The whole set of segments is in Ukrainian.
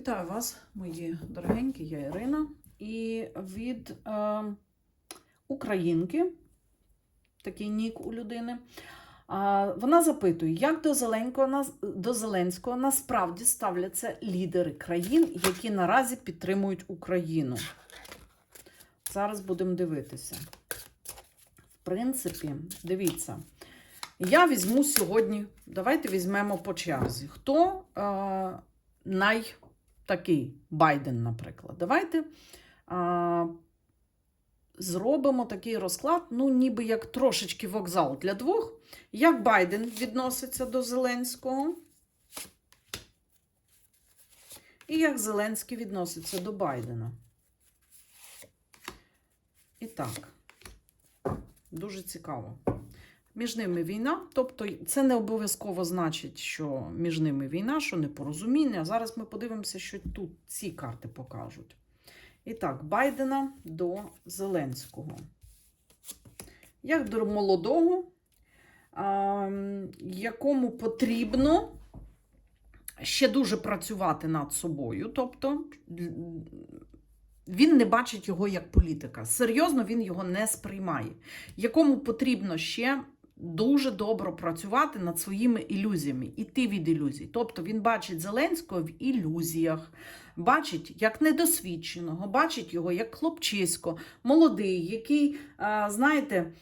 Вітаю вас, мої дорогенькі, я Ірина. І від е, українки, такий нік у людини, е, вона запитує, як до Зеленського, до Зеленського насправді ставляться лідери країн, які наразі підтримують Україну. Зараз будемо дивитися. В принципі, дивіться. Я візьму сьогодні, давайте візьмемо по черзі. Хто е, най такий Байден, наприклад. Давайте а, зробимо такий розклад, ну, ніби як трошечки вокзал для двох. Як Байден відноситься до Зеленського? І як Зеленський відноситься до Байдена? І так, дуже цікаво. Між ними війна, тобто це не обов'язково значить, що між ними війна, що непорозуміння. Зараз ми подивимося, що тут ці карти покажуть. І так, Байдена до Зеленського. Як до молодого, якому потрібно ще дуже працювати над собою. Тобто він не бачить його як політика. Серйозно він його не сприймає. Якому потрібно ще дуже добре працювати над своїми ілюзіями, іти від ілюзій. Тобто він бачить Зеленського в ілюзіях, бачить як недосвідченого, бачить його як хлопчисько, молодий, який, знаєте,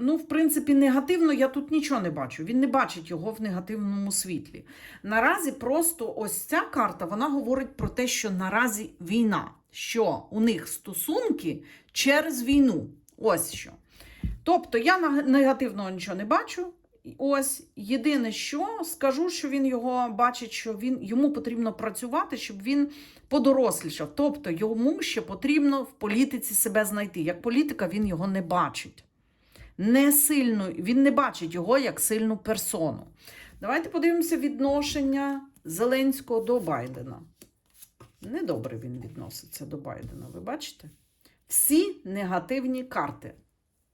ну, в принципі, негативно я тут нічого не бачу. Він не бачить його в негативному світлі. Наразі просто ось ця карта вона говорить про те, що наразі війна, що у них стосунки через війну. Ось що. Тобто я негативного нічого не бачу. Ось єдине, що скажу, що він його бачить, що він йому потрібно працювати, щоб він подорослішав. Тобто йому ще потрібно в політиці себе знайти. Як політика він його не бачить. Не сильно, він не бачить його як сильну персону. Давайте подивимося відношення Зеленського до Байдена. Недобре він відноситься до Байдена, ви бачите? Всі негативні карти.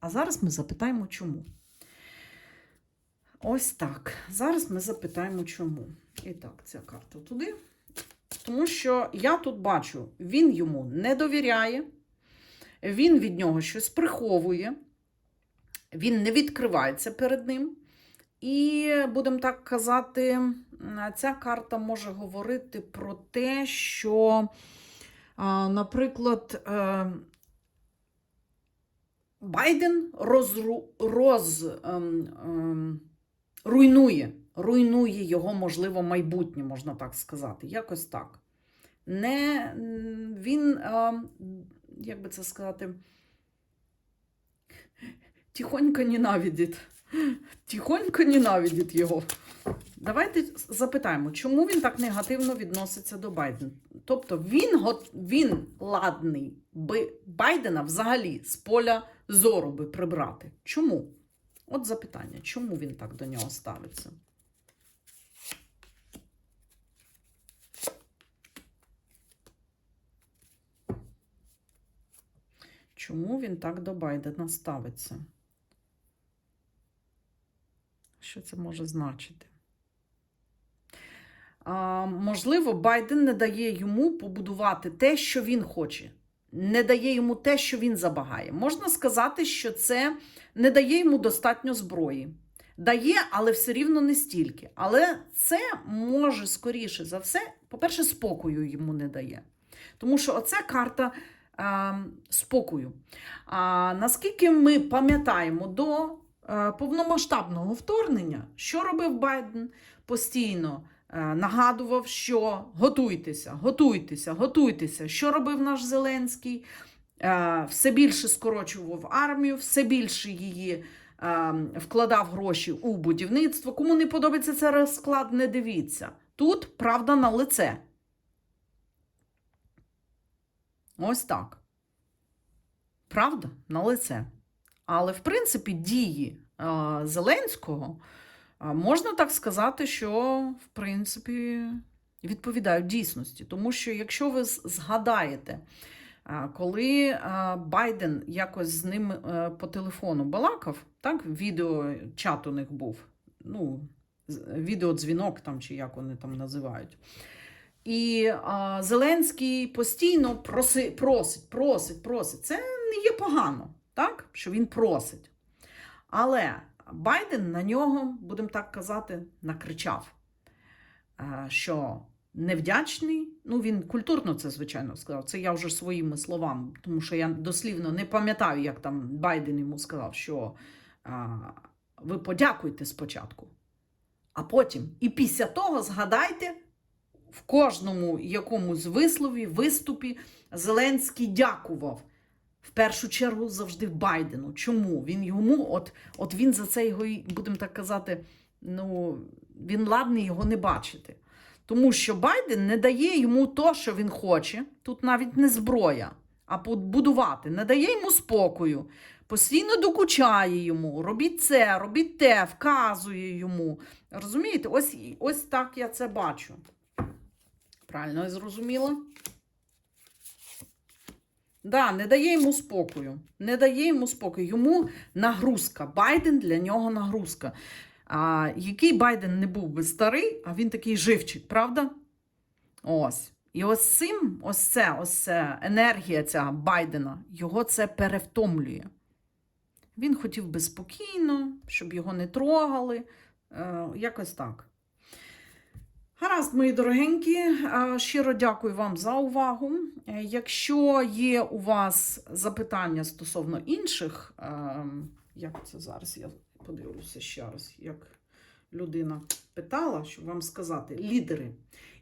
А зараз ми запитаємо, чому. Ось так. Зараз ми запитаємо, чому. І так, ця карта туди. Тому що я тут бачу, він йому не довіряє, він від нього щось приховує, він не відкривається перед ним. І, будемо так казати, ця карта може говорити про те, що, наприклад, е, Байден розру, роз, ем, ем, руйнує, руйнує його, можливо, майбутнє, можна так сказати. Якось так. Не, він, ем, як би це сказати, тихонько ненавидить. Тихонько ненавидить його. Давайте запитаємо, чому він так негативно відноситься до Байдена. Тобто він, він ладний Байдена взагалі з поля зору би прибрати. Чому? От запитання, чому він так до нього ставиться? Чому він так до Байдена ставиться? Що це може значити? А, можливо, Байден не дає йому побудувати те, що він хоче. Не дає йому те, що він забагає. Можна сказати, що це не дає йому достатньо зброї. Дає, але все рівно не стільки. Але це може, скоріше за все, по-перше, спокою йому не дає. Тому що оця карта е, спокою. А наскільки ми пам'ятаємо до повномасштабного вторгнення, що робив Байден постійно? Е, Нагадував, що готуйтеся, готуйтеся, готуйтеся. Що робив наш Зеленський? Е, Все більше скорочував армію, все більше її е, вкладав гроші у будівництво. Кому не подобається цей розклад, не дивіться. Тут правда на лице. Ось так. Правда на лице. Але, в принципі, дії Зеленського можна так сказати, що, в принципі, відповідають дійсності. Тому що, якщо ви згадаєте, коли Байден якось з ним е, по телефону балакав, так, відеочат у них був, ну, відеодзвінок там, чи як вони там називають. І а, Зеленський постійно проси, просить, просить, просить. Це не є погано, так? що він просить. Але Байден на нього, будемо так казати, накричав, е, що невдячний. Ну, він культурно це, звичайно, сказав. Це я вже своїми словами, тому що я дослівно не пам'ятаю, як там Байден йому сказав, що ви подякуйте спочатку, а потім. І після того згадайте в кожному якомусь вислові, виступі Зеленський дякував. В першу чергу завжди Байдену. Чому? Він йому, от, от він за це його, будемо так казати, ну, він ладний його не бачити. Тому що Байден не дає йому то, що він хоче. Тут навіть не зброя, а будувати, не дає йому спокою, постійно докучає йому, робіть це, робіть те, вказує йому. Розумієте? Ось, ось так я це бачу. Правильно я зрозуміла? Да, не дає йому спокою. Не дає йому спокою. Йому нагрузка. Байден для нього нагрузка. А, який Байден не був би старий, а він такий живчик, правда? Ось. І ось цим, ось це, ось це енергія ця Байдена, його це перевтомлює. Він хотів би спокійно, щоб його не трогали. Е, якось так. Гаразд, мої дорогенькі, щиро дякую вам за увагу. Е, Якщо є у вас запитання стосовно інших, як це зараз я подивлюся ще раз, як людина питала, щоб вам сказати, лідери,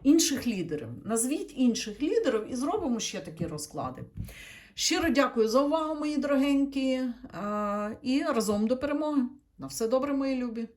інших лідерів. Назвіть інших лідерів і зробимо ще такі розклади. Щиро дякую за увагу, мої дорогенькі, і разом до перемоги. На все добре, мої любі!